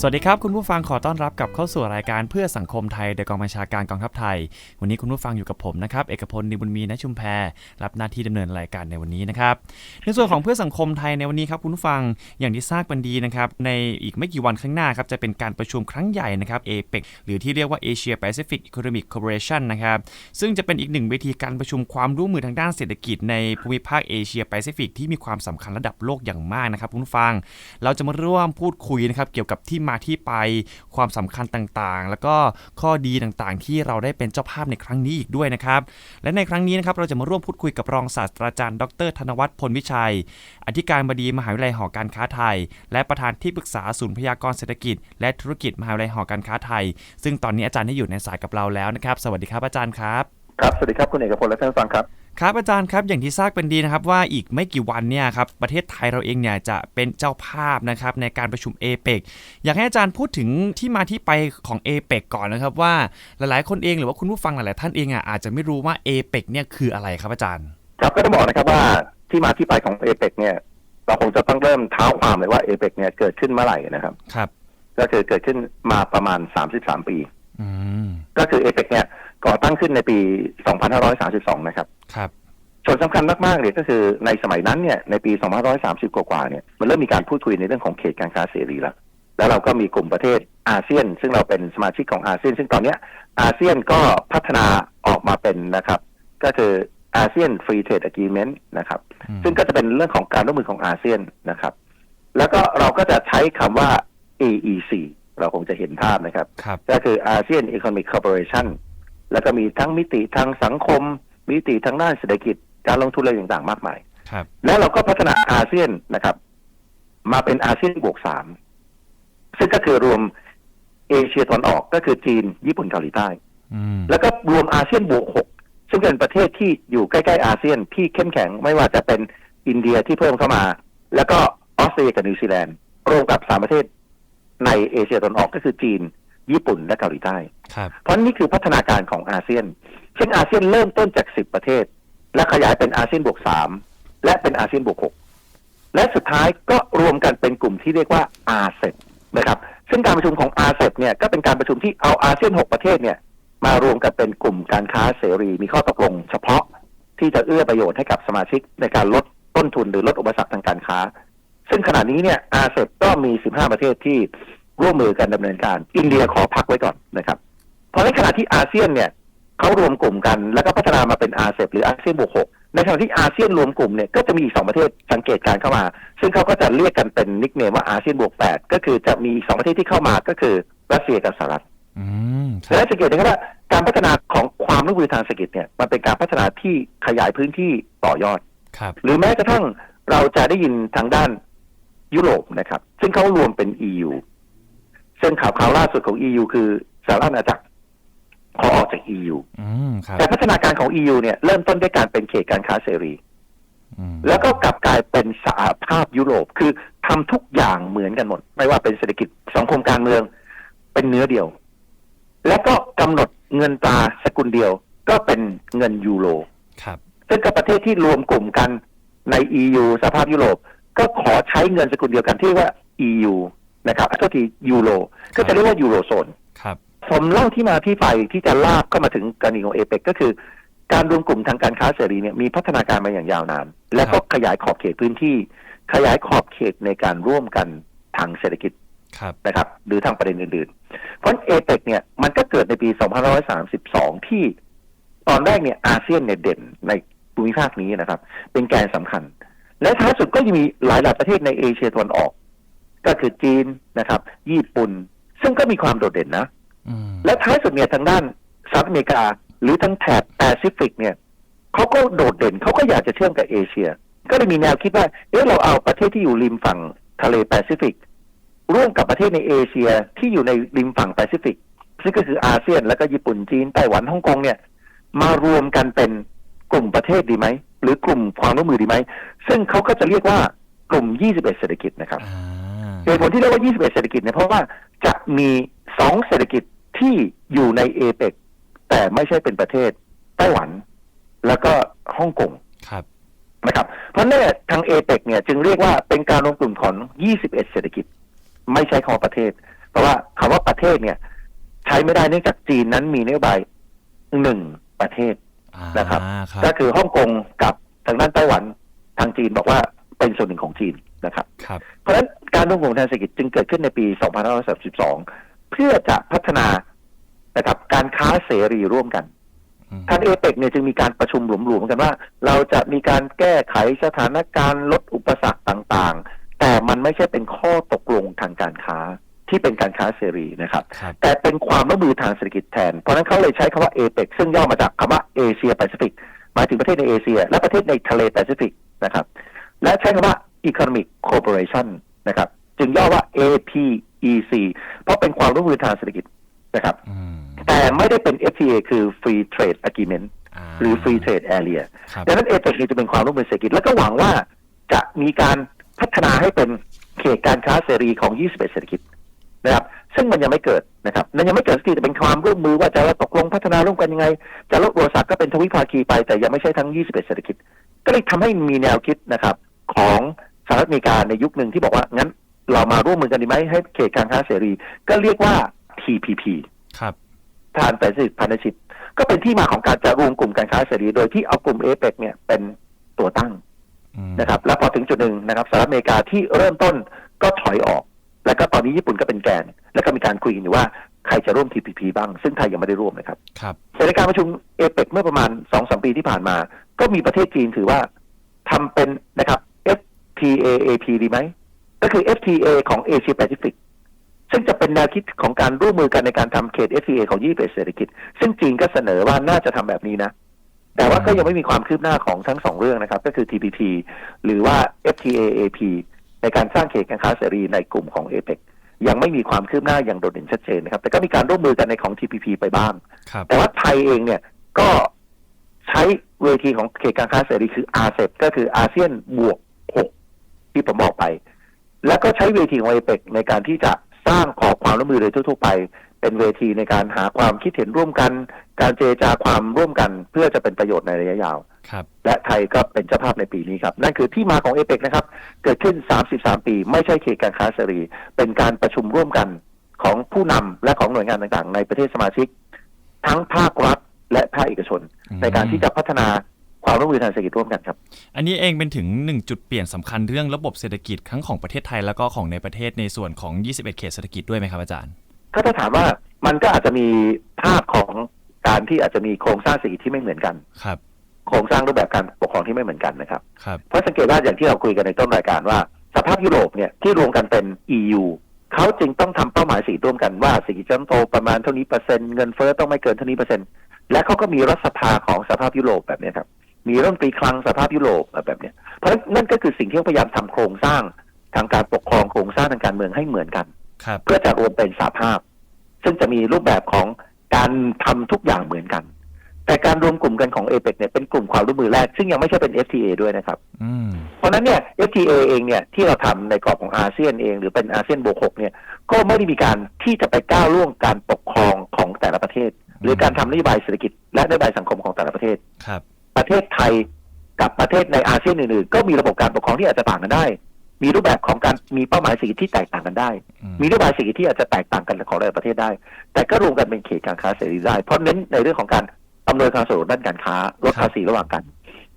สวัสดีครับ คุณผู้ฟังขอต้อนรับกับเข้าสู่รายการเพื่อสังคมไทยโดยกองบัญชาการกองทัพไทย วันนี้คุณผู้ฟังอยู่กับผมนะครับเอกพลนิบุญมีณชุมแพรับหน้าที่ดำเนินรายการในวันนี้นะครับในส่วนของเพื่อสังคมไทยในวันนี้ครับคุณผู้ฟังอย่างที่ทราบกันดีนะครับในอีกไม่กี่วันข้างหน้าครับจะเป็นการประชุมครั้งใหญ่นะครับเอเปหรือที่เรียกว่า Asia Pacific Economic Cooperation นะครับซึ่งจะเป็นอีกหนึ่งเวทีการประชุมความร่วมมือทางด้านเศรษฐกิจในภูมิภาคเอเชียแปซิฟิกที่มีความสำคัญระดับโลกอย่างมากนะครับคุณผู้ฟัง เราจะมาร่วมพูดคุยนะครับเกี่ยวกับที่มาที่ไปความสำคัญต่างๆ แล้วก็ข้อดีต่างๆ ที่เราได้เป็นเจ้าภาพในครั้งนี้อีกด้วยนะครับ และในครั้งนี้นะครับเราจะมาร่วมพูดคุยกับรองศาสตราจารย์ ดร ธนวัฒน์พลวิชัย อธิการบดีมหาวิทยาลัยหอการค้าไทย และประธานที่ปรึกษาศูนย์พยากรณ์เศรษฐกิจ และธุรกิจมหาวิทยาลัยหอการค้าไทย ซึ่งตอนนี้อาจารย์ได้อยู่ในสายกับเราแล้วนะครับ สวัสดีครับอาจารย์ครับ ครับ สวัสดีครับคุณเอกพลและท่านฟังครับ ครับอาจารย์ครับอย่างที่ทราบเป็นดีนะครับว่าอีกไม่กี่วันเนี่ยครับประเทศไทยเราเองเนี่ยจะเป็นเจ้าภาพนะครับในการประชุมเอเปกอยากให้อาจารย์พูดถึงที่มาที่ไปของเอเปกก่อนนะครับว่าหลายๆ คนเองหรือว่าคุณผู้ฟังหลายๆท่านเองอะอาจจะไม่รู้ว่าเอเปกเนี่ยคืออะไรครับอาจารย์ ครับก็ต้องบอกนะครับว่าที่มาที่ไปของเอเปกเนี่ยเราคงจะต้องเริ่มเท้าความเลยว่าเอเปกเนี่ยเกิดขึ้นเมื่อไหร่นะครับครับ ก็คือเกิดขึ้นมาประมาณ 33 ปีอืมก็คือเอเปกเนี่ย ก่อตั้งขึ้นในปี 2532 นะครับ ครับส่วนสำคัญมาก ๆ เนี่ยก็คือในสมัยนั้นเนี่ยในปี 2530 กว่าๆเนี่ยมันเริ่มมีการพูดคุยในเรื่องของเขตการค้าเสรีแล้วแล้วเราก็มีกลุ่มประเทศอาเซียน ซึ่งเราเป็นสมาชิกของอาเซียน ซึ่งตอนเนี้ยอาเซียนก็พัฒนาออกมาเป็นนะครับ ก็คืออาเซียนฟรีเทรดอะกีเมนต์นะครับอืมซึ่งก็จะเป็นเรื่องของการร่วมมือของอาเซียนนะครับ แล้วก็เราก็จะใช้คำว่า AEC เราคงจะเห็นภาพนะครับครับก็คืออาเซียน Economic Cooperation แล้วก็มีทั้งมิติทางสังคม มิติทางด้านเศรษฐกิจการลงทุนอะไรต่างๆ มากมายครับ แล้วเราก็พัฒนาอาเซียนนะครับ มาเป็นอาเซียนบวกสามซึ่งก็คือรวมเอเชียตะวันออกก็คือจีน ญี่ปุ่นเกาหลีใต้อืมแล้วก็รวมอาเซียนบวกหกซึ่งเป็นประเทศที่อยู่ใกล้ๆอาเซียนที่เข้มแข็งไม่ว่าจะเป็นอินเดียที่เพิ่มเข้ามา แล้วก็ออสเตรเลียกับนิวซีแลนด์รวมกับสามประเทศในเอเชียตะวันออกก็คือจีน ญี่ปุ่นและเกาหลีใต้ครับเพราะนี่คือพัฒนาการของอาเซียนซึ่งอาเซียนเริ่มต้นจากสิบประเทศ และขยายเป็นอาเซียนบวกสามและเป็นอาเซียนบวกหกและสุดท้ายก็รวมกันเป็นกลุ่มที่เรียกว่าอาเซบนะครับซึ่งการประชุมของอาเซบเนี่ยก็เป็นการประชุมที่เอาอาเซียนหกประเทศเนี่ยมารวมกันเป็นกลุ่มการค้าเสรีมีข้อตกลง เฉพาะที่จะเอื้อประโยชน์ให้กับสมาชิกในการลดต้นทุนหรือลดอุปสรรคทางการค้า ซึ่งขณะนี้เนี่ยอาเซบก็มี 15 ประเทศที่ ร่วมมือกันดำเนินการ อินเดียขอพักไว้ก่อนนะครับเพราะในขณะที่อาเซียนเนี่ยเขารวมกลุ่มกันแล้วก็พัฒนามาเป็นอาเซบหรืออาเซียนบวกหกในขณะที่อาเซียนรวมกลุ่มเนี่ยก็จะมีอีกสองประเทศสังเกตการณ์เข้ามา ซึ่งเขาก็จะเรียกกันเป็นนิกเนมว่าอาเซียนบวกแปดก็คือจะมีอีกสองประเทศที่เข้ามาก็คือรัสเซียกับสหรัฐอืมคและรับสังเกตนะครับว่าการพัฒนาของความร่วมมือทางเศรษฐกิจเนี่ยมันเป็นการพัฒนาที่ขยายพื้นที่ต่อยอดครับหรือแม้กระทั่งเราจะได้ยินทางด้านยุโรปนะครับ ซึ่งเขารวมเป็น EU ซึ่งข่าวข่าวล่าสุดของ EU คือสหรัฐอาณาจักรขอออกจาก EU อืมครับแต่พัฒนาการของ EU เนี่ยเริ่มต้นด้วยการเป็นเขตการค้าเสรีอืมแล้วก็กลับกลายเป็นสหภาพยุโรป คือทำทุกอย่างเหมือนกันหมด ไม่ว่าเป็นเศรษฐกิจสังคมการเมือง เป็นเนื้อเดียว แล้วก็กำหนดเงินตราสกุลเดียว ก็เป็นเงินยูโรครับซึ่งกับประเทศที่รวมกลุ่มกันใน EU สหภาพยุโรป ก็ขอใช้เงินสกุลเดียวกันที่เรียกว่า EU นะครับโทษทียูโรก็จะเรียกว่ายูโรโซนครับผมเล่าที่มาที่ไปที่จะลากเข้ามาถึงกรณีของเอเปกก็คือ การรวมกลุ่มทางการค้าเสรีเนี่ยมีพัฒนาการมาอย่างยาวนาน และก็ขยายขอบเขตพื้นที่ ขยายขอบเขตในการร่วมกันทางเศรษฐกิจครับนะครับ หรือทางประเด็นอื่นๆ เพราะเอเปกเนี่ยมันก็เกิดในปี 2532 ที่ตอนแรกเนี่ยอาเซียนเนี่ยเด่นในภูมิภาคนี้นะครับ เป็นแกนสำคัญ และท้ายสุดก็ยังมีหลายๆประเทศในเอเชียตะวันออก ก็คือจีนนะครับ ญี่ปุ่น ซึ่งก็มีความโดดเด่นนะอืมและท้ายสุดเนี่ยทางด้านสหรัฐอเมริกา หรือทั้งแถบแปซิฟิกเนี่ยเขาก็โดดเด่นเขาก็อยากจะเชื่อมกับเอเชีย ก็เลยมีแนวคิดว่าเอ๊ะเราเอาประเทศที่อยู่ริมฝั่งทะเลแปซิฟิกร่วมกับประเทศในเอเชียที่อยู่ในริมฝั่งแปซิฟิกซึ่งก็คืออาเซียนแล้วก็ญี่ปุ่นจีนไต้หวันฮ่องกงเนี่ย มารวมกันเป็นกลุ่มประเทศดีไหม หรือกลุ่มความร่วมมือดีไหม ซึ่งเขาก็จะเรียกว่ากลุ่ม 21 เศรษฐกิจนะครับอ่า เหตุผลที่เรียกว่า 21 เศรษฐกิจเนี่ยเพราะว่าจะมีสองเศรษฐกิจที่อยู่ในเอเปกแต่ไม่ใช่เป็นประเทศไต้หวัน แล้วก็ฮ่องกงครับนะครับ เพราะเนี่ยทางเอเปกเนี่ยจึงเรียกว่าเป็นการรวมกลุ่มของ 21 เศรษฐกิจ ไม่ใช่คำว่าประเทศ เพราะว่าคำว่าประเทศเนี่ย ใช้ไม่ได้เนื่องจากจีนนั้นมีนโยบายหนึ่งประเทศอ่านะครับครับ ก็คือฮ่องกงกับทางด้านไต้หวันทางจีนบอกว่าเป็นส่วนหนึ่งของจีน นะครับครับ เพราะฉะนั้นการรวมกลุ่มทางเศรษฐกิจจึงเกิดขึ้นในปี 2532 เพื่อจะพัฒนานะครับการค้าเสรีร่วมกันอืมทางเอเปกเนี่ยจึงมีการประชุมหลวมๆกันว่า เราจะมีการแก้ไขสถานการณ์ลดอุปสรรคต่างๆ แต่มันไม่ใช่เป็นข้อตกลงทางการค้าที่เป็นการค้าเสรีนะครับครับแต่เป็นความร่วมมือทางเศรษฐกิจแทน เพราะฉะนั้นเขาเลยใช้คำว่าเอเปกซึ่งย่อมาจากคำว่าเอเชียแปซิฟิกหมายถึงประเทศในเอเชีย และประเทศในทะเลแปซิฟิกนะครับ และใช้คำว่า Economic Cooperation นะครับ จึงย่อว่า APEC เพราะเป็นความร่วมมือทางเศรษฐกิจนะครับอืมแต่ไม่ได้เป็น FTA คือ Free Trade Agreement าหรือ Free Trade Area ครับดังนั้นเอเปกจะเป็นความร่วมมือเศรษฐกิจ แล้วก็หวังว่าจะมีการพัฒนาให้เป็นเขตการค้าเสรีของ 21 เศรษฐกิจนะครับ ซึ่งมันยังไม่เกิดนะครับมันยังไม่เกิดสักทีแต่เป็นความร่วมมือว่าจะตกลงพัฒนาร่วมกันยังไง จะลดอุปสรรคก็เป็นทวิภาคีไปแต่ยังไม่ใช่ทั้ง 21 เศรษฐกิจ ก็เลยทำให้มีแนวคิดนะครับของ สหรัฐอเมริกาในยุคหนึ่งที่บอกว่างั้นเรามาร่วมมือกันดีไหมให้เขตการค้าเสรี ก็เรียกว่า TPP ครับทานแปซิฟิกพาร์เนชิพก็เป็นที่มาของการจะรวมกลุ่มการค้าเสรี โดยที่เอากลุ่มเอเปกเนี่ยเป็นตัวตั้งอืมนะครับ แล้วพอถึงจุดหนึ่งนะครับสหรัฐอเมริกาที่เริ่มต้นก็ถอยออก แล้วก็ตอนนี้ญี่ปุ่นก็เป็นแกน แล้วก็มีการคุยกันอยู่ว่าใครจะร่วม TPP บ้าง ซึ่งไทยยังไม่ได้ร่วมนะครับครับแต่ในการประชุมเอเปกเมื่อประมาณสองสมปีที่ผ่านมา ก็มีประเทศจีนถือว่าทำเป็นนะครับ FTAAP ดีไหม ก็คือ FTA ของเอเชียแปซิฟิกซึ่งจะเป็นแนวคิดของการร่วมมือกันในการทำเขต FTA ของ21เศรษฐกิจ ซึ่งจีนก็เสนอว่าน่าจะทำแบบนี้นะ แต่ว่าก็ยังไม่มีความคืบหน้าของทั้งสองเรื่องนะครับ ก็คือ TPP หรือว่า FTAAP ในการสร้างเขตการค้าเสรีในกลุ่มของเอเปกยังไม่มีความคืบหน้าอย่างโดดเด่นชัดเจนนะครับ แต่ก็มีการร่วมมือกันในของ TPP ไปบ้างครับแต่ว่าไทยเองเนี่ยก็ใช้เวทีของเขตการค้าเสรีคืออาเซก็คืออาเซียนบวกหก ที่ผมบอกไป แล้วก็ใช้เวทีของเอเปกในการที่จะสร้างขอความร่วมมือโดยทั่วๆไป เป็นเวทีในการหาความคิดเห็นร่วมกัน การเจรจาความร่วมกัน เพื่อจะเป็นประโยชน์ในระยะยาว ครับ และไทยก็เป็นเจ้าภาพในปีนี้ครับ นั่นคือที่มาของเอเปกนะครับ เกิดขึ้น 33 ปี ไม่ใช่เขตการค้าเสรี เป็นการประชุมร่วมกันของผู้นำและของหน่วยงานต่างๆ ในประเทศสมาชิก ทั้งภาครัฐและภาคเอกชนอืมในการที่จะพัฒนา ความร่วมมือทางเศรษฐกิจร่วมกันครับ อันนี้เองเป็นถึงหนึ่งจุดเปลี่ยนสำคัญเรื่องระบบเศรษฐกิจทั้งของประเทศไทยแล้วก็ของในประเทศในส่วนของ 21 เขตเศรษฐกิจด้วยไหมครับอาจารย์ ก็ถ้าถามว่ามันก็อาจจะมีภาพของการที่อาจจะมีโครงสร้างเศรษฐกิจที่ไม่เหมือนกันครับโครงสร้างรูปแบบการปกครองที่ไม่เหมือนกันนะครับครับเพราะสังเกตว่าอย่างที่เราคุยกันในต้นรายการว่า สภาพยุโรปเนี่ยที่รวมกันเป็น EU เขาจึงต้องทำเป้าหมายสีร่วมกันว่าเศรษฐกิจะต้องโตประมาณเท่านี้เปอร์เซ็นต์เงินเฟ้อต้องไม่เกินเท่านี้เปอร์เซ็นต์และเขาก็มีรัฐสภาของสภาพยุโรปแบบนี้ครับ มีรัฐมนตรีคลังสภาพยุโรปแบบเนี้ยเพราะฉะนั้นนั่นก็คือสิ่งที่เขาพยายามทำโครงสร้างทางการปกครองโครงสร้างทางการเมืองให้เหมือนกันครับเพื่อจะรวมเป็นสหภาพ ซึ่งจะมีรูปแบบของการทำทุกอย่างเหมือนกัน แต่การรวมกลุ่มกันของเอเปกเนี่ยเป็นกลุ่มความร่วมมือแรก ซึ่งยังไม่ใช่เป็น FTA ด้วยนะครับอืมเพราะฉะนั้นเนี่ย FTA เองเนี่ยที่เราทำในกรอบของอาเซียนเอง หรือเป็นอาเซียนบวกหกเนี่ย ก็ไม่ได้มีการที่จะไปก้าวล่วงการปกครองของแต่ละประเทศ หรือการทำนโยบายเศรษฐกิจและนโยบายสังคมของแต่ละประเทศครับ ประเทศไทยกับประเทศในอาเซียนอื่นๆ ก็มีระบบการปกครองที่อาจจะต่างกันได้ มีรูปแบบของการมีเป้าหมายเศรษฐกิจที่แตกต่างกันได้อืมมีนโยบายเศรษฐกิจที่อาจจะแตกต่างกันของแต่ละประเทศได้ แต่ก็รวมกันเป็นเขตการค้าเสรีได้ เพราะเน้นในเรื่องของการอำนวยความสะดวกด้านการค้าลดภาษีระหว่างกัน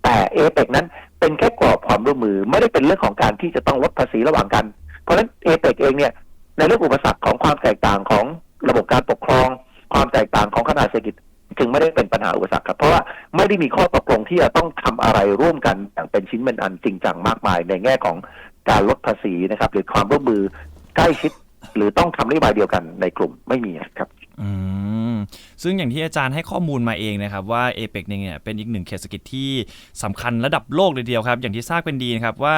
แต่เอเปกนั้นเป็นแค่กรอบความร่วมมือไม่ได้เป็นเรื่องของการที่จะต้องลดภาษีระหว่างกัน เพราะฉะนั้นเอเปกเองเนี่ยในเรื่องอุปสรรคของความแตกต่างของระบบการปกครอง ความแตกต่างของขนาดเศรษฐกิจ จึงไม่ได้เป็นปัญหาอุปสรรคครับ เพราะว่าไม่ได้มีข้อตกลงที่จะต้องทำอะไรร่วมกันอย่างเป็นชิ้นเป็นอันจริงจังมากมาย ในแง่ของการลดภาษีนะครับ หรือความร่วมมือใกล้ชิดหรือต้องทำนโยบายเดียวกันในกลุ่มไม่มีครับ อืมซึ่งอย่างที่อาจารย์ให้ข้อมูลมาเองนะครับว่าเอเปกเนี่ยเป็นอีกหนึ่งเขตเศรษฐกิจที่สำคัญระดับโลกเลยเดียวครับ อย่างที่ทราบเป็นดีนะครับว่า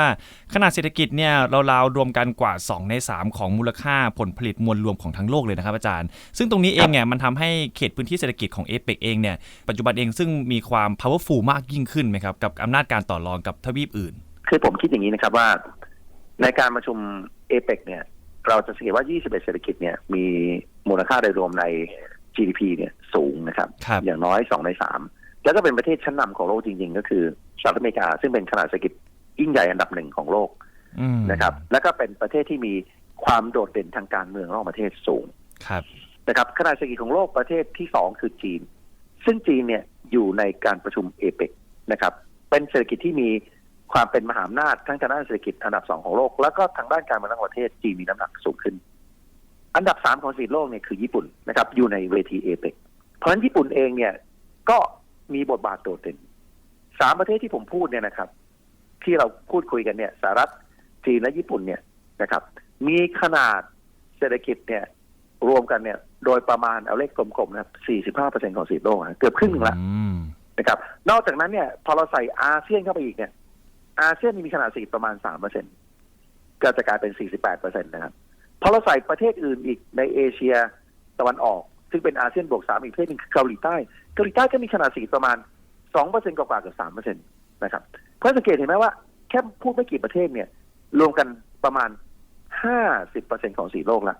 ขนาดเศรษฐกิจเนี่ยเราๆรวมกันกว่า 2 ใน 3 ของมูลค่าผลผลิตมวลรวมของทั้งโลกเลยนะครับอาจารย์ ซึ่งตรงนี้เองเนี่ยมันทำให้เขตพื้นที่เศรษฐกิจของเอเปกเองเนี่ยปัจจุบันเองซึ่งมีความ powerful มากยิ่งขึ้นไหมครับกับอำนาจการต่อรองกับทวีปอื่น คือผมคิดอย่างนี้นะครับว่า ในการประชุมเอเปกเนี่ย เราจะสังเกตว่า 21 เศรษฐกิจเนี่ยมีมูลค่าโดยรวมใน GDP เนี่ยสูงนะครับ ครับ อย่างน้อยสองในสามแล้วก็เป็นประเทศชั้นนำของโลกจริง ๆ ก็คือสหรัฐอเมริกา ซึ่งเป็นขนาดเศรษฐกิจยิ่งใหญ่อันดับหนึ่งของโลกอืมนะครับ แล้วก็เป็นประเทศที่มีความโดดเด่นทางการเมืองระหว่างประเทศสูง ครับ นะครับขนาดเศรษฐกิจของโลกประเทศที่สองคือจีน ซึ่งจีนเนี่ยอยู่ในการประชุมเอเปกนะครับ เป็นเศรษฐกิจที่มี ความเป็นมหาอำนาจทั้งทางด้านเศรษฐกิจอันดับสองของโลก แล้วก็ทางด้านการเมืองระหว่างประเทศจีนมีน้ำหนักสูงขึ้น อันดับสามของเศรษฐกิจโลกเนี่ยคือญี่ปุ่นนะครับ อยู่ในเวทีเอเปกเพราะฉะนั้นญี่ปุ่นเองเนี่ยก็มีบทบาทโดดเด่นสามประเทศที่ผมพูดเนี่ยนะครับ ที่เราพูดคุยกันเนี่ยสหรัฐจีนและญี่ปุ่นเนี่ยนะครับ มีขนาดเศรษฐกิจเนี่ยรวมกันเนี่ย โดยประมาณเอาเลขกลมๆนะครับ 45%ของเศรษฐกิจโลกนะเกือบครึ่งหนึ่งละอืมนะครับ นอกจากนั้นเนี่ย พอเราใส่อาเซียนเข้าไปอีกเนี่ย อาเซียนมีขนาดเศรษฐกิจประมาณ3%ก็จะกลายเป็น48%นต์นะครับพอเราใส่ประเทศอื่นอีกในเอเชียตะวันออก ซึ่งเป็นอาเซียนบวก3อีกประเทศหนึงคือเกาหลีใต้เกาหลีใต้ก็มีขนาดเศรษฐกิจประมาณ2%กว่าๆกับ3%นต์นะครับเพราะสังเกตเห็นไหมว่าแค่พูดไม่กี่ประเทศเนี่ย รวมกันประมาณ50%ของเศรษฐกิจโลกละ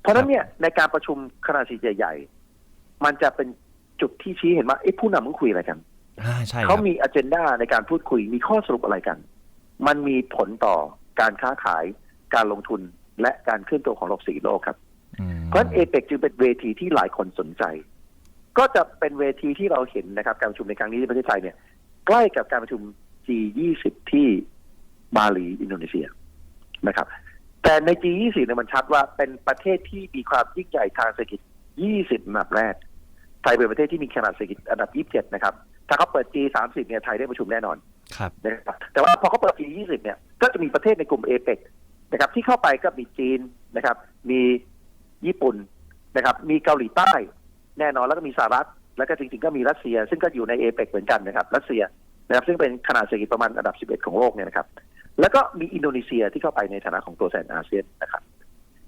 เพราะนั้นเนี่ยในการประชุมขนาดสีใหญ่ ๆ มันจะเป็นจุดที่ชี้เห็นว่าเอ๊ะผู้นำมันคุยอะไรกัน อ่าใช่คเขารับมีอ g e n d a ในการพูดคุยมีข้อสรุปอะไรกัน มันมีผลต่อการค้าขาย การลงทุนและการเคลื่อนตัวของโลกสีโลกครับ อืมเพราะฉะนั้นเอเปกจึงเป็นเวทีที่หลายคนสนใจ ก็จะเป็นเวทีที่เราเห็นนะครับ การประชุมในครั้งนี้ที่ประเทศไทยเนี่ยใกล้กับการประชุม G20 ที่บาหลีอินโดนีเซียนะครับ แต่ใน G20 เนี่ยมันชัดว่าเป็นประเทศที่มีความยิ่งใหญ่ทางเศรษฐกิจ 20อันดับแรก ไทยเป็นประเทศที่มีขนาดเศรษฐกิจอันดับ 27 นะครับ ถ้าเขาเปิด G30 เนี่ยไทยได้ประชุมแน่นอนครับนะครับแต่ว่าพอเขาเปิด G20 เนี่ยก็จะมีประเทศในกลุ่มเอเปกนะครับ ที่เข้าไปก็มีจีนนะครับ มีญี่ปุ่นนะครับ มีเกาหลีใต้ แน่นอนแล้วก็มีสหรัฐ แล้วก็จริงๆก็มีรัสเซีย ซึ่งก็อยู่ในเอเปกเหมือนกันนะครับ รัสเซียนะครับซึ่งเป็นขนาดเศรษฐกิจประมาณอันดับ 11 ของโลกเนี่ยนะครับ แล้วก็มีอินโดนีเซียที่เข้าไปในฐานะของตัวแทนอาเซียนนะครับ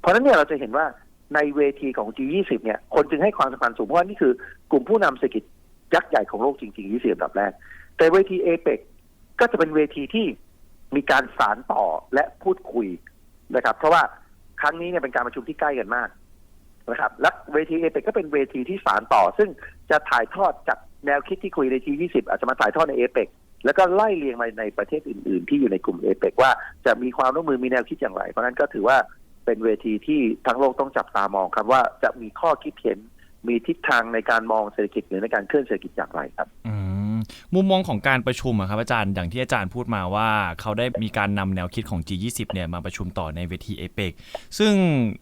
เพราะฉะนั้นเนี่ยเราจะเห็นว่าในเวทีของ G20 เนี่ย คนจึงให้ความสำคัญสูงเพราะว่านี่คือกลุ่มผู้นำเศรษฐกิจ ยักษ์ใหญ่ของโลกจริงๆ20อันดับแรก แต่เวทีเอเปกก็จะเป็นเวทีที่มีการสารต่อและพูดคุยนะครับ เพราะว่าครั้งนี้เนี่ยเป็นการประชุมที่ใกล้กันมากนะครับ และเวทีเอเปกก็เป็นเวทีที่สารต่อ ซึ่งจะถ่ายทอดจากแนวคิดที่คุยในที่20อาจจะมาถ่ายทอดในเอเปกแล้วก็ไล่เรียงมาในประเทศอื่น ๆ ที่อยู่ในกลุ่มเอเปกว่าจะมีความร่วมมือมีแนวคิดอย่างไร เพราะฉะนั้นก็ถือว่าเป็นเวทีที่ทั้งโลกต้องจับตามองครับว่าจะมีข้อคิดเห็น มีทิศทางในการมองเศรษฐกิจหรือในการเคลื่อนเศรษฐกิจอย่างไรครับอืมมุมมองของการประชุมอะครับอาจารย์อย่างที่อาจารย์พูดมาว่าเขาได้มีการนำแนวคิดของ G20 เนี่ยมาประชุมต่อในเวทีเอเปกซึ่ง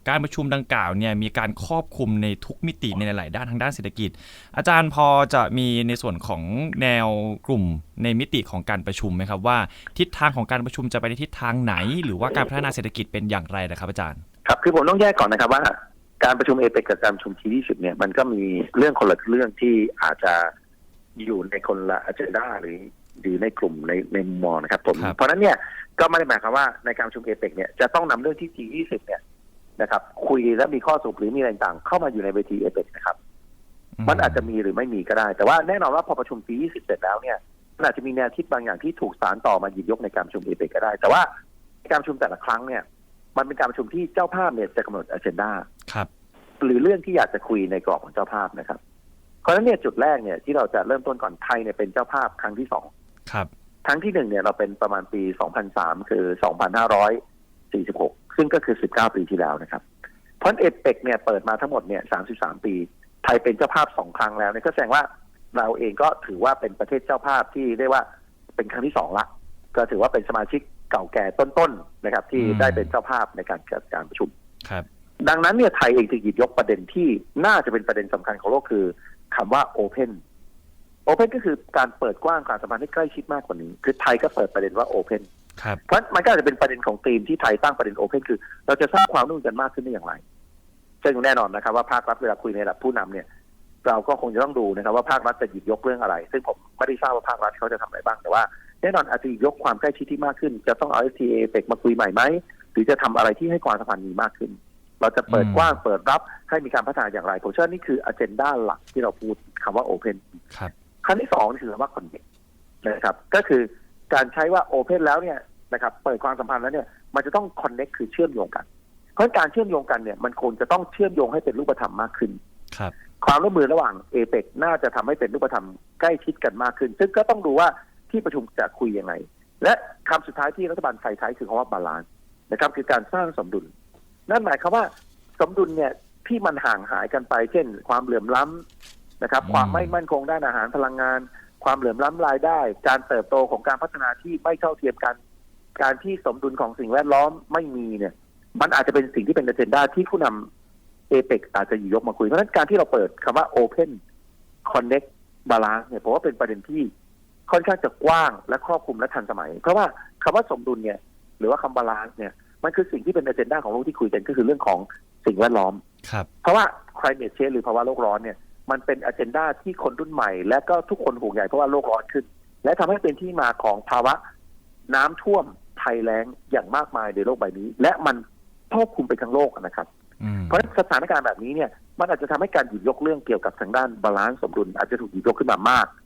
การประชุมดังกล่าวเนี่ยมีการครอบคลุมในทุกมิติในหลาย ๆ ด้านทางด้านเศรษฐกิจ อาจารย์พอจะมีในส่วนของแนวกลุ่มในมิติของการประชุมไหมครับว่า ทิศทางของการประชุมจะไปในทิศทางไหน หรือว่าการพัฒนาเศรษฐกิจเป็นอย่างไรนะครับอาจารย์ครับคือผมต้องแยกก่อนนะครับว่า การประชุมเอเปกกับการประชุมทีที่สิบเนี่ยมันก็มีเรื่องคนละเรื่องที่อาจจะอยู่ในคนละอ g e n d a หรือหรือในกลุ่มในในมุมมองนะครับผมครับเพราะฉะนั้นเนี่ยก็ไม่ได้หมายความว่าในการประชุมเอเปกเนี่ยจะต้องนำเรื่องที่ทีที่สิบเนี่ยนะครับ คุยและมีข้อสรุปหรือมีอะไรต่างๆเข้ามาอยู่ในเวทีเอเปกนะครับ มันอาจจะมีหรือไม่มีก็ได้ แต่ว่าแน่นอนว่าพอประชุมปี20เสร็จแล้วเนี่ยมันอาจจะมีแนวคิดบางอย่างที่ถูกสารต่อมาหยิบยกในการประชุมเอเปกก็ได้ แต่ว่าการประชุมแต่ละครั้งเนี่ย มันเป็นการประชุมที่เจ้าภาพเนี่ยจะกำหนดอ g e n d a ครับ หรือเรื่องที่อยากจะคุยในกรอบของเจ้าภาพนะครับ เพราะฉะนั้นเนี่ยจุดแรกเนี่ยที่เราจะเริ่มต้นก่อนไทยเนี่ยเป็นเจ้าภาพครั้งที่สองครับครั้งที่หนึ่งเนี่ยเราเป็นประมาณปี 2003 คือ 2546 ซึ่งก็คือ 19 ปีที่แล้วนะครับ เพราะเอเปกเนี่ยเปิดมาทั้งหมดเนี่ย 33 ปี ไทยเป็นเจ้าภาพสองครั้งแล้วเนี่ยก็แสดงว่าเราเองก็ถือว่าเป็นประเทศเจ้าภาพที่เรียกว่าเป็นครั้งที่สองละ ก็ถือว่าเป็นสมาชิก เก่าแก่ต้นๆนะครับ ที่อืมได้เป็นเจ้าภาพในการจัดการประชุมครับ ดังนั้นเนี่ยไทยเองจึงหยิบยกประเด็นที่น่าจะเป็นประเด็นสำคัญของโลกคือคำว่า Open Open ก็คือการเปิดกว้างความสัมพันธ์ให้ใกล้ชิดมากกว่านี้ คือไทยก็เปิดประเด็นว่า Open ครับเพราะมันก็อาจจะเป็นประเด็นของธีมที่ไทยตั้งประเด็น Open คือ เราจะสร้างความร่วมมือกันมากขึ้นได้อย่างไรซึ่งแน่นอนนะครับว่าภาครัฐเวลาคุยในระดับผู้นำเนี่ย เราก็คงจะต้องดูนะครับว่าภาครัฐจะหยิบยกเรื่องอะไร ซึ่งผมไม่ได้ทราบว่าภาครัฐเขาจะทำอะไรบ้างแต่ว่า แน่นอนอาจจะหยิบยกความใกล้ชิดที่มากขึ้น จะต้องเอา FTA เปกมาคุยใหม่ไหมหรือจะทำอะไรที่ให้ความสัมพันธ์มีมากขึ้น เราจะเปิดอืมกว้างเปิดรับให้มีการพัฒนาอย่างไรผมเชื่อว่านี่คืออ g e n d a หลักที่เราพูดคำว่า Open ครับขั้นที่สองคือคำว่า connect นะครับ ก็คือการใช้ว่า open แล้วเนี่ยนะครับ เปิดความสัมพันธ์แล้วเนี่ยมันจะต้อง connect คือเชื่อมโยงกันเพราะฉะนั้นการเชื่อมโยงกันเนี่ย มันควรจะต้องเชื่อมโยงให้เป็นรูปธรรมมากขึ้นครับความร่วมมือระหว่างเอเปกน่าจะทำให้เป็นรูปธรรมใกล้ชิดกันมากขึ้น ซึ่งก็ต้องดูว่า ที่ประชุมจะคุยยังไง และคำสุดท้ายที่รัฐบาลไทยใช้คือคำว่าบาลานซ์นะครับ คือการสร้างสมดุล นั่นหมายความว่าสมดุลเนี่ยที่มันห่างหายกันไป เช่น ความเหลื่อมล้ำนะครับอืมความไม่มั่นคงด้านอาหารพลังงาน ความเหลื่อมล้ำรายได้ การเติบโตของการพัฒนาที่ไม่เท่าเทียมกัน การที่สมดุลของสิ่งแวดล้อมไม่มีเนี่ย มันอาจจะเป็นสิ่งที่เป็น a เจนดาที่ผู้นำเอเปกอาจจะหยิบยกมาคุย เพราะฉะนั้นการที่เราเปิดคำว่า Open Connect Balance เนี่ยผมว่าเป็นประเด็นที่ ค่อนข้างจะกว้างและครอบคลุมและทันสมัย เพราะว่าคำว่าสมดุลเนี่ย หรือว่าคำบาลานซ์เนี่ยมันคือสิ่งที่เป็น a เจนดาของโลกที่คุยกันก็คือเรื่องของสิ่งแวดล้อมครับเพราะว่า climate change หรือภาวะโลกร้อนเนี่ยมันเป็นอ g e n d a ที่คนรุ่นใหม่ และก็ทุกคนห่วงใยเพราะว่าโลกร้อนขึ้น และทำให้เป็นที่มาของภาวะน้ำท่วมภัยแล้งอย่างมากมายในโลกใบนี้ และมันครอบคลุมไปทั้งโลกนะครับอืมเพราะฉะนั้นสถานการณ์แบบนี้เนี่ยมันอาจจะทำให้การหยิบยกเรื่องเกี่ยวกับทางด้านบาลานซ์สมดุลอาจจะถูกหยิบยกขึ้นมามากครับ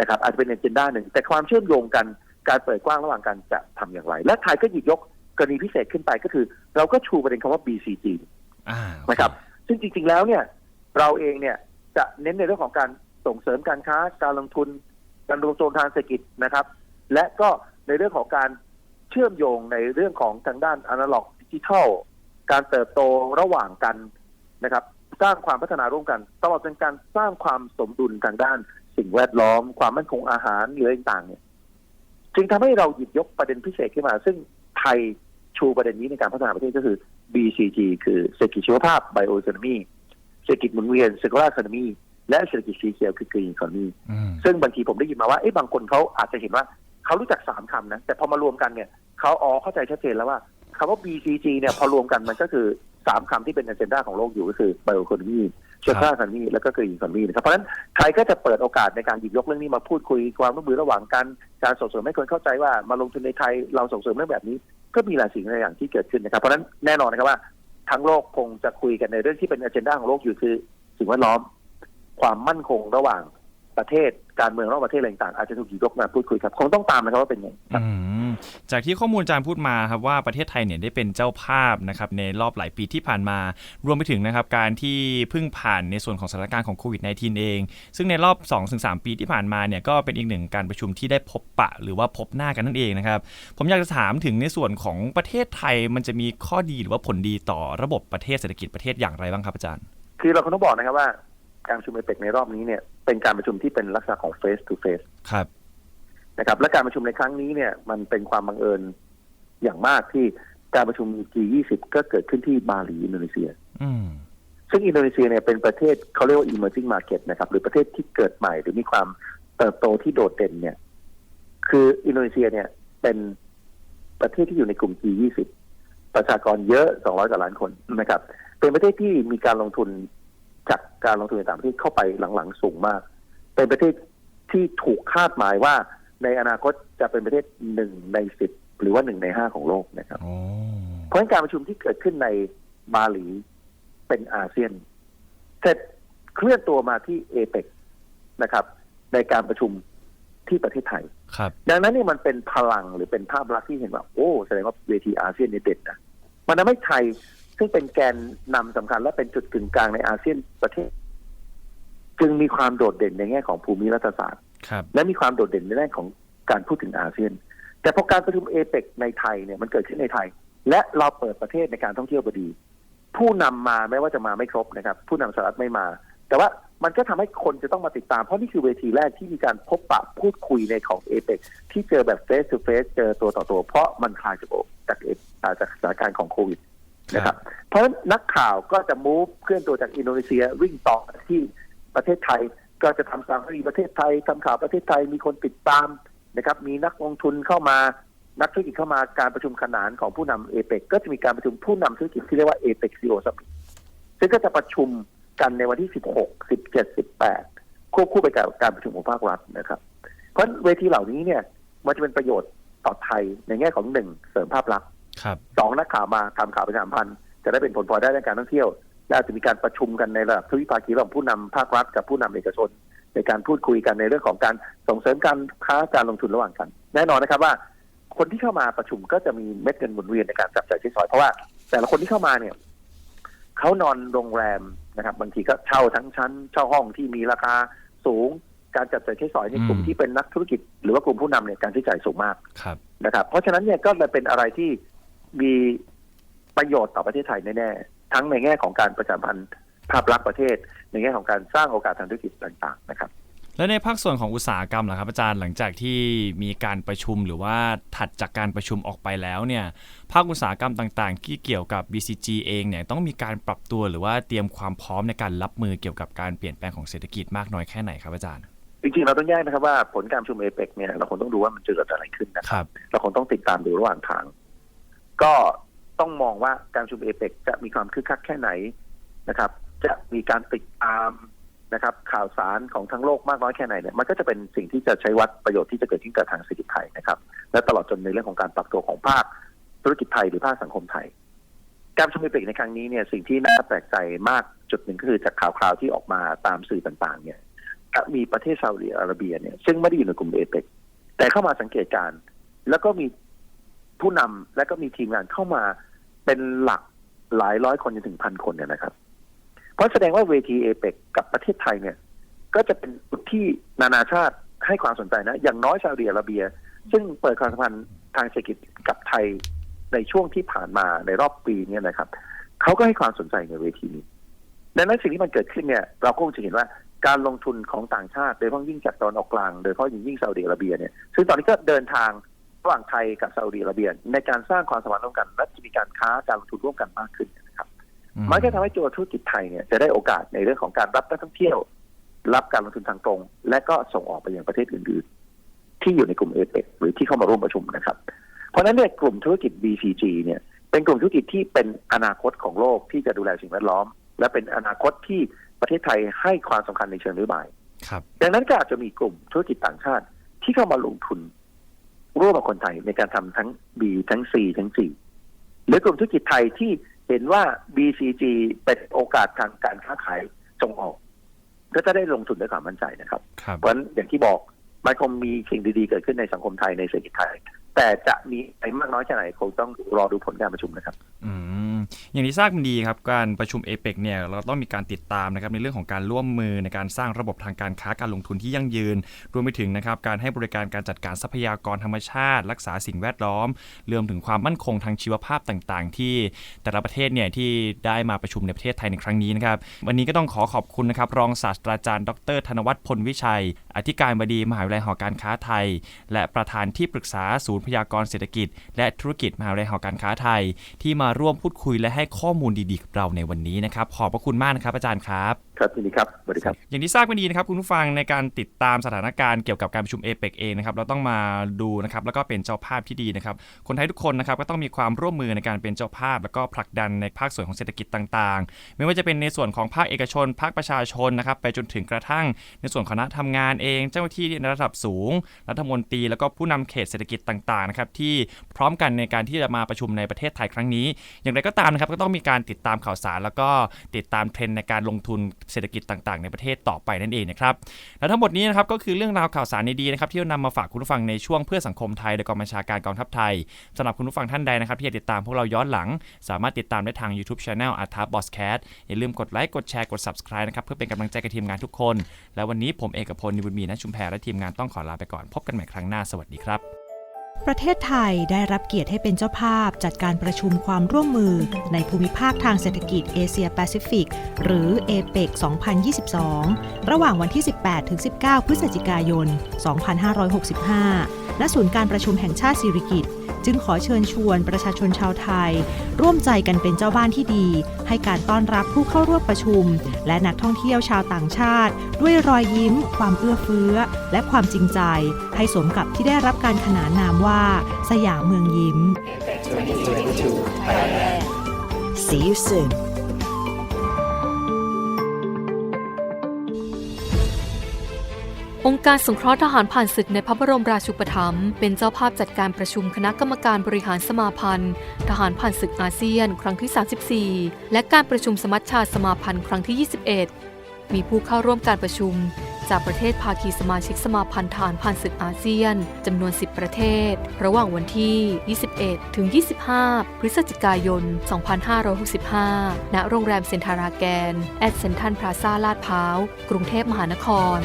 นะครับอาจจะเป็นเอเจนดาหนึ่ง แต่ความเชื่อมโยงกันการเปิดกว้างระหว่างกันจะทำอย่างไร และไทยก็หยิบยกกรณีพิเศษขึ้นไปก็คือ เราก็ชูประเด็นคำว่า BCG อ่านะครับ ซึ่งจริง ๆแล้วเนี่ยเราเองเนี่ยจะเน้นในเรื่องของการส่งเสริมการค้า การลงทุน การรวมตัวทางเศรษฐกิจนะครับ และก็ในเรื่องของการเชื่อมโยงในเรื่องของทางด้านอนาล็อกดิจิทัล การเติบโตระหว่างกันนะครับ สร้างความพัฒนาร่วมกัน ตลอดเป็นการสร้างความสมดุลทางด้าน สิ่งแวดล้อม ความมั่นคงอาหารหรืออะไรต่างๆเนี่ยจึงทำให้เราหยิบยกประเด็นพิเศษขึ้นมา ซึ่งไทยชูประเด็นนี้ในการพัฒนาประเทศก็คือ BCG คือเศรษฐกิจชีวภาพ Bioeconomy เศรษฐกิจหมุนเวียน Circular Economy และเศรษฐกิจสีเขียวคือ Green Economy อืมซึ่งบางทีผมได้ยินมาว่าเอ๊ะบางคนเขาอาจจะเห็นว่าเขารู้จักสามคำนะ แต่พอมารวมกันเนี่ยเขาอ๋อเข้าใจชัดเจนแล้วว่าคำว่า BCG เนี่ยพอรวมกันมันก็คือสามคำที่เป็น a อ e n d a ของโลกอยู่ก็คือ Bioeconomy Circular Economy แล้วก็กรีนซันนี่นะครับเพราะฉะนั้นไทยก็จะเปิดโอกาสในการหยิบยกเรื่องนี้มาพูดคุยความร่วมมือระหว่างกันการส่งเสริมให้คนเข้าใจว่ามาลงทุนในไทยเราส่งเสริมเรื่องแบบนี้ ก็มีหลายสิ่งหลายอย่างที่เกิดขึ้นนะครับเพราะฉะนั้นแน่นอนนะครับว่า ทั้งโลกคงจะคุยกันในเรื่องที่เป็น a อ e n d a ของโลกอยู่คือสิ่งแวดล้อม ความมั่นคงระหว่าง ประเทศการเมืองระหว่างประเทศอะไรต่างๆอาจจะถูกหยิบยกมาพูดคุยครับคงต้องตามนะครับว่าเป็นไงครับอืมจากที่ข้อมูลอาจารย์พูดมาครับว่าประเทศไทยเนี่ยได้เป็นเจ้าภาพนะครับในรอบหลายปีที่ผ่านมา รวมไปถึงนะครับการที่เพิ่งผ่านในส่วนของสถานการณ์ของโควิด -19 เอง ซึ่งในรอบ 2-3 ปีที่ผ่านมาเนี่ยก็เป็นอีกหนึ่งการประชุมที่ได้พบปะ หรือว่าพบหน้ากันนั่นเองนะครับผมอยากจะถามถึงในส่วนของประเทศไทยมันจะมีข้อดีหรือว่าผลดีต่อระบบประเทศเศรษฐกิจประเทศอย่างไรบ้างครับอาจารย์ คือเราคงต้องบอกนะครับว่า การประชุมเอเปกในรอบนี้เนี่ยเป็นการประชุมที่เป็นลักษณะของ face to face ครับนะครับ และการประชุมในครั้งนี้เนี่ย มันเป็นความบังเอิญอย่างมากที่การประชุม G20 ก็เกิดขึ้นที่บาหลีอินโดนีเซียอืมซึ่งอินโดนีเซียเนี่ยเป็นประเทศเขาเรียกว่า emerging market นะครับ หรือประเทศที่เกิดใหม่หรือมีความเติบโตที่โดดเด่นเนี่ย คืออินโดนีเซียเนี่ยเป็นประเทศที่อยู่ในกลุ่ม G20 ประชากรเยอะ 200กว่าล้านคนนะครับ เป็นประเทศที่มีการลงทุน จากการลงทุนในต่างประเทศเข้าไปหลังๆสูงมาก เป็นประเทศที่ถูกคาดหมายว่าในอนาคตจะเป็นประเทศหนึ่งในสิบหรือว่าหนึ่งในห้าของโลกนะครับโอ้เพราะฉะนั้นการประชุมที่เกิดขึ้นในบาหลีเป็นอาเซียนเสร็จเคลื่อนตัวมาที่เอเปกนะครับ ในการประชุมที่ประเทศไทยครับดังนั้นเนี่ยมันเป็นพลังหรือเป็นภาพลักษณ์ที่เห็นว่า โอ้ แสดงว่าเวทีอาเซียนเนี่ยเด่นนะมันทำให้ไทย ซึ่งเป็นแกนนำสำคัญและเป็นจุดกึ่งกลางในอาเซียนประเทศ จึงมีความโดดเด่นในแง่ของภูมิรัฐศาสตร์ครับและมีความโดดเด่นในแง่ของการพูดถึงอาเซียน แต่พอการประชุมเอเปกในไทยเนี่ยมันเกิดขึ้นในไทย และเราเปิดประเทศในการท่องเที่ยวพอดี ผู้นำมาแม้ว่าจะมาไม่ครบนะครับ ผู้นำสหรัฐไม่มา แต่ว่ามันก็ทำให้คนจะต้องมาติดตาม เพราะนี่คือเวทีแรกที่มีการพบปะพูดคุยในของเอเปกที่เจอแบบเฟส to เฟสเจอตัวต่อตัว เพราะมันคลายจากโอจากเออ่าจากสถานการณ์ของโควิด นะครับ เพราะนักข่าวก็จะมูฟเคลื่อนตัวจากอินโดนีเซียวิ่งต่อที่ประเทศไทยก็จะทำสารคดีประเทศไทยทำข่าวประเทศไทยมีคนติดตามนะครับ มีนักลงทุนเข้ามานักธุรกิจเข้ามาการประชุมขนานของผู้นำเอเปกก็จะมีการประชุมผู้นำธุรกิจที่เรียกว่าเอเปกซีโอสมิซึ่งก็จะประชุมกันในวันที่ 16 17 18 ควบคู่ไปกับการประชุมของภาครัฐนะครับ เพราะเวทีเหล่านี้เนี่ยมันจะเป็นประโยชน์ต่อไทยในแง่ของหนึ่งเสริมภาพลักษณ์ สองนักข่าวมาทำข่าวประชาสัมพันธ์จะได้เป็นผลพลอยได้ในการท่องเที่ยว และอาจจะมีการประชุมกันในระดับทวิภาคีระหว่างผู้นำภาครัฐกับผู้นำเอกชน ในการพูดคุยกันในเรื่องของการส่งเสริมการค้าการลงทุนระหว่างกัน แน่นอนนะครับว่า คนที่เข้ามาประชุมก็จะมีเม็ดเงินหมุนเวียนในการจับจ่ายใช้สอยเพราะว่าแต่ละคนที่เข้ามาเนี่ยเขานอนโรงแรมนะครับ บางทีก็เช่าทั้งชั้น เช่าห้องที่มีราคาสูงการจัดซื้อใช้สอยในกลุ่มอืมที่เป็นนักธุรกิจ หรือว่ากลุ่มผู้นำเนี่ยการใช้จ่ายสูงมากครับนะครับ เพราะฉะนั้นเนี่ยก็เลยเป็นอะไรที่ มีประโยชน์ต่อประเทศไทยแน่ๆทั้งในแง่ของการประชาสัมพันธ์ภาพลักษณ์ประเทศ ในแง่ของการสร้างโอกาสทางธุรกิจต่างๆ นะครับแล้วในภาคส่วนของอุตสาหกรรมล่ะครับอาจารย์หลังจากที่มีการประชุมหรือว่าถัดจากการประชุมออกไปแล้วเนี่ยภาคอุตสาหกรรมต่างๆ ที่เกี่ยวกับ BCG เองเนี่ยต้องมีการปรับตัวหรือว่าเตรียมความพร้อมในการรับมือเกี่ยวกับการเปลี่ยนแปลงของเศรษฐกิจมากน้อยแค่ไหนครับอาจารย์จริงๆเราต้องแยกนะครับว่าผลการประชุมเอเปกเนี่ยเราคงต้องดูว่ามันจะเกิดอะไรขึ้นนะครับครับ เราคงต้องติดตามดูระหว่างทาง ก็ต้องมองว่าการชุมเอเปกจะมีความคึกคักแค่ไหนนะครับ จะมีการติดตามนะครับ ข่าวสารของทั้งโลกมากน้อยแค่ไหนเนี่ยมันก็จะเป็นสิ่งที่จะใช้วัดประโยชน์ที่จะเกิดขึ้นกับทางเศรษฐกิจไทยนะครับ และตลอดจนในเรื่องของการปรับตัวของภาคธุรกิจไทยหรือภาคสังคมไทย การชุมเอเปกในครั้งนี้เนี่ยสิ่งที่น่าแปลกใจมากจุดหนึ่งก็คือจากข่าวคราวที่ออกมาตามสื่อต่างๆ เนี่ยจะมีประเทศซาอุดิอาระเบียเนี่ยซึ่งไม่ได้อยู่ในกลุ่มเอเปกแต่เข้ามาสังเกตการ แล้วก็มี ผู้นำและก็มีทีมงานเข้ามาเป็นหลักหลายร้อยคนจนถึงพันคนเนี่ยนะครับ เพราะแสดงว่าเวทีเอเปกกับประเทศไทยเนี่ย ก็จะเป็นจุดที่นานาชาติให้ความสนใจนะ อย่างน้อยซาอุดิอาระเบีย ซึ่งเปิดความสัมพันธ์ทางเศรษฐกิจกับไทยในช่วงที่ผ่านมาในรอบปีเนี้นะครับเขาก็ให้ความสนใจในเวทีนี้ดังนั้นสิ่งที่มันเกิดขึ้นเนี่ย เราก็คงจะเห็นว่าการลงทุนของต่างชาติโดยเฉพาะยิ่งจากตอนออกกลางโดยเฉพาะยิ่งซาอุดิอาระเบียเนี่ยซึ่งตอนนี้ก็เดินทาง ระหว่างไทยกับซาอุดิอาระเบีย ในการสร้างความสัมพันธ์ร่วมกัน และจะมีการค้าการลงทุนร่วมกันมากขึ้นนะครับมันก็ทำให้ตัวธุรกิจไทยเนี่ยจะได้โอกาสในเรื่องของการรับนักท่องเที่ยว รับการลงทุนทางตรง และก็ส่งออกไปยังประเทศอื่นๆ ที่อยู่ในกลุ่มเอเปหรือที่เข้ามาร่วมประชุมนะครับ เพราะฉะนั้นเนี่ยกลุ่มธุรกิจ BCG เนี่ยเป็นกลุ่มธุรกิจที่เป็นอนาคตของโลกที่จะดูแลสิ่งแวดล้อม และเป็นอนาคตที่ประเทศไทยให้ความสำคัญในเชิงนโยบายครับดังนั้นก็อาจจะมีกลุ่มธุรกิจต่างชาติที่เข้ามาลงทุน ร่วมกับคนไทยในการทำทั้ง B ทั้ง C ทั้ง C หรือกลุ่มธุรกิจไทยที่เห็นว่า BCG เป็นโอกาสทางการค้าขายส่งออก ก็จะได้ลงทุนด้วยความมั่นใจนะครับครับเพราะฉะนั้นอย่างที่บอกมันคงมีสิ่งดีๆ เกิดขึ้นในสังคมไทยในเศรษฐกิจไทย แต่จะมีไปมากน้อยแค่ไหนคงต้องรอดูผลการประชุมนะครับ อืมอย่างที่ทราบกันดีครับ การประชุมเอเปกเนี่ยเราต้องมีการติดตามนะครับในเรื่องของการร่วมมือในการสร้างระบบทางการค้าการลงทุนที่ยั่งยืน รวมไปถึงนะครับการให้บริการการจัดการทรัพยากรธรรมชาติ รักษาสิ่งแวดล้อมรวมถึงความมั่นคงทางชีวภาพต่าง ๆ ที่แต่ละประเทศเนี่ยที่ได้มาประชุมในประเทศไทยในครั้งนี้นะครับวันนี้ก็ต้องขอขอบคุณนะครับรองศาสตราจารย์ ดร ธนวัฒน์พลวิชัยอธิการบดีมหาวิทยาลัยหอการค้าไทย และประธานที่ปรึกษาศูนย์พยากรเศรษฐกิจ และธุรกิจมหาวิทยาลัยหอการค้าไทย ที่มาร่วมพูดคุยและให้ข้อมูลดีๆกับเราในวันนี้นะครับ ขอบพระคุณมากนะครับอาจารย์ครับ ครับยินดีครับสวัสดีครับ อย่างที่ทราบกันดีนะครับคุณผู้ฟังในการติดตามสถานการณ์เกี่ยวกับการประชุมเอเปกเองนะครับเราต้องมาดูนะครับแล้วก็เป็นเจ้าภาพที่ดีนะครับคนไทยทุกคนนะครับก็ต้องมีความร่วมมือในการเป็นเจ้าภาพ แล้วก็ผลักดันในภาคส่วนของเศรษฐกิจต่างๆ ไม่ว่าจะเป็นในส่วนของภาคเอกชน ภาคประชาชนนะครับไปจนถึงกระทั่ง ในส่วนคณะทำงานเอง เจ้าหน้าที่ในระดับสูง รัฐมนตรีแล้วก็ผู้นำเขตเศรษฐกิจต่างๆนะครับที่พร้อมกันในการที่จะมาประชุมในประเทศไทยครั้งนี้ อย่างไรก็ตามนะครับก็ต้องมีการติดตามข่าวสาร แล้วก็ติดตามเทรนในการลงทุนเศรษฐกิจต่างๆ ในประเทศต่อไปนั่นเองนะครับและทั้งหมดนี้นะครับก็คือเรื่องราวข่าวสารดีๆนะครับที่เรานำมาฝากคุณผู้ฟังในช่วงเพื่อสังคมไทยโดยกองบัญชาการกองทัพไทยสำหรับคุณผู้ฟังท่านใดนะครับที่อยากติดตามพวกเราย้อนหลัง สามารถติดตามได้ทาง YouTube Channel a r t a b o s c a t อย่าลืมกดไลค์กดแชร์กด Subscribe นะครับเพื่อเป็นกำลังใจกับทีมงานทุกคน และวันนี้ผมเอกพลนิบุญมีนะชุมแพรและทีมงานต้องขอลาไปก่อนพบกันใหม่ครั้งหน้าสวัสดีครับ ประเทศไทยได้รับเกียรติให้เป็นเจ้าภาพจัดการประชุมความร่วมมือในภูมิภาคทางเศรษฐกิจเอเชียแปซิฟิก หรือเอเปก2022 ระหว่างวันที่ 18-19 พฤศจิกายน 2565 ณ ศูนย์การประชุมแห่งชาติสิริกิติ์ จึงขอเชิญชวนประชาชนชาวไทย ร่วมใจกันเป็นเจ้าบ้านที่ดี ให้การต้อนรับผู้เข้าร่วมประชุม และนักท่องเที่ยวชาวต่างชาติ ด้วยรอยยิ้ม ความเอื้อเฟื้อ และความจริงใจ ให้สมกับที่ได้รับการขนานนามว่า สยามเมืองยิ้ม See you soon. องค์การสงเคราะห์ทหารผ่านศึกในพระบรมราชูปถัมภ์เป็นเจ้าภาพจัดการประชุมคณะกรรมการบริหารสมาพันธ์ ทหารผ่านศึกอาเซียน ครั้งที่ 34 และการประชุมสมัชชาสมาพันธ์ครั้งที่ 21 มีผู้เข้าร่วมการประชุม จากประเทศภาคีสมาชิกสมาพันธ์ทหารผ่านศึกอาเซียนจำนวน 10 ประเทศ ระหว่างวันที่ 21 ถึง 25 พฤศจิกายน 2565 ณ โรงแรมเซนทาราแกน แอดเซนทันพลาซาลาดพร้าว กรุงเทพมหานคร